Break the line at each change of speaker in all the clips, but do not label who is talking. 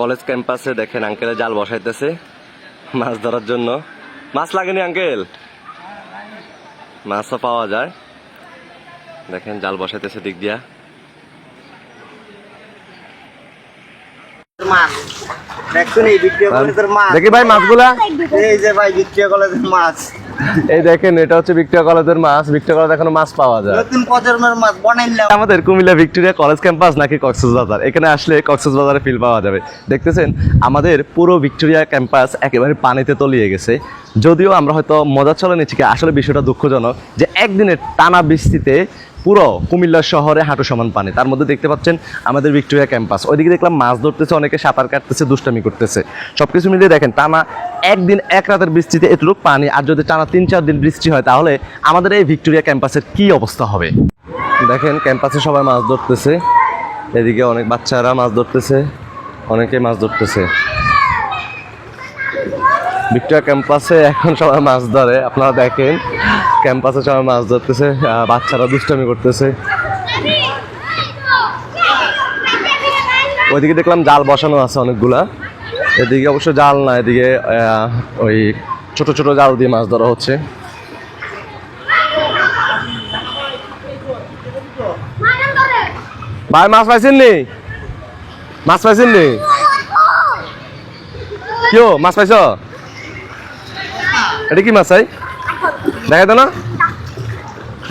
College ক্যাম্পাসে দেখেন আঙ্কেলে জাল বসাইতেছে। মাছ ধরার জন্য। মাছ লাগেনি আঙ্কেল। মাছও পাওয়া যায়। দেখেন জাল বসাইতেছে দিক দিয়া।
মাছ।
দেখি ভাই মাছগুলা।
এই যে ভাই ভিক্টোরিয়া কলেজের মাছ।
এই দেখেন এটা হচ্ছে ভিক্টোরিয়া কলেজের মাছ। ভিক্টোরিয়া কলেজ এখনও মাছ পাওয়া যায়।
নতুন প্রজন্মের মাছ বানাইলাম
আমাদের কুমিল্লা ভিক্টোরিয়া কলেজ ক্যাম্পাস নাকি কক্সেস বাজার এখানে আসলে কক্সেস বাজারে ফিল পাওয়া যাবে। দেখতেছেন আমাদের পুরো ভিক্টোরিয়া ক্যাম্পাস একেবারে পানিতে তলিয়ে গেছে। যদিও আমরা হয়তো মজা চলে নিচ্ছি আসলে বিষয়টা দুঃখজনক যে একদিনের টানা বৃষ্টিতে পুরো কুমিল্লা শহরে হাঁটু সমান পানি। তার মধ্যে দেখতে পাচ্ছেন আমাদের ভিক্টোরিয়া ক্যাম্পাস। ওইদিকে দেখলাম মাছ ধরতেছে, অনেকে সাঁতার কাটতেছে, দুষ্টামি করতেছে। সবকিছু মিলিয়ে দেখেন, টানা একদিন এক রাতের বৃষ্টিতে এতটুকু পানি, আর যদি টানা তিন চার দিন বৃষ্টি হয়, তাহলে আমাদের এই ভিক্টোরিয়া ক্যাম্পাসের কি অবস্থা হবে? দেখেন, ক্যাম্পাসে সবাই মাছ ধরতেছে। এদিকে অনেক বাচ্চারা মাছ ধরতেছে, অনেকে মাছ ধরতেছে। ভিক্টোরিয়া ক্যাম্পাসে এখন সবাই মাছ ধরে, আপনারা দেখেন। ক্যাম্পাসে সবাই মাছ ধরতেছে বাচ্চারা দুষ্টামি করতেছে। ওইদিকে দেখলাম জাল বসানো আছে অনেকগুলা। এদিকে অবশ্য জাল না, এদিকে ওই ছোট ছোট জাল দিয়ে মাছ ধরা হচ্ছে। ভাই, মাছ পাইছেন নি? মাছ পাইছেন নি? কিও মাছ পাইছ? এটা কি মাছ ভাই? দেখা তো না।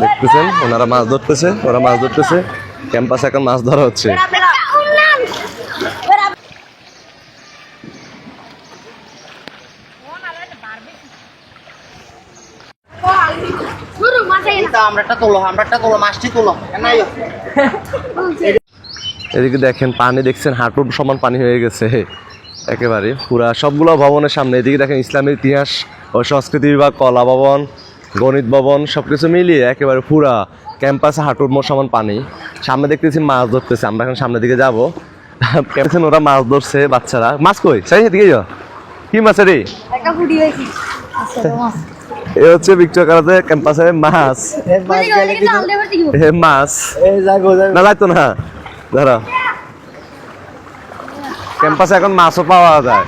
দেখতেছেন, ওনারা মাছ ধরতেছে, ওরা মাছ ধরতেছে। ক্যাম্পাসে এখন মাছ ধরা হচ্ছে। এদিকে দেখেন, পানি দেখছেন, হাঁটুর সমান পানি হয়ে গেছে। একেবারে পুরা সবগুলো ভবনের সামনে। এদিকে দেখেন ইসলামের ইতিহাস ও সংস্কৃতি বিভাগ কলা ভবন গণিত ভবন সব কিছু মিলিয়ে একেবারে পুরা ক্যাম্পাসে হাঁটুর মোট সমান পানি। সামনে দেখতেছি মাছ ধরতেছে আমরা এখন সামনের দিকে যাব। ক্যাম্পাসে ওরা মাছ ধরছে বাচ্চারা। মাছ কই? সাই এদিকে যাও কি মাছ রে?
আচ্ছা। মাছ
এ হচ্ছে ভিক্টোর কারাতে ক্যাম্পাসে মাছ।
এই মাছ
না লাগতো না। ধরো ক্যাম্পাসে এখন মাছও পাওয়া যায়।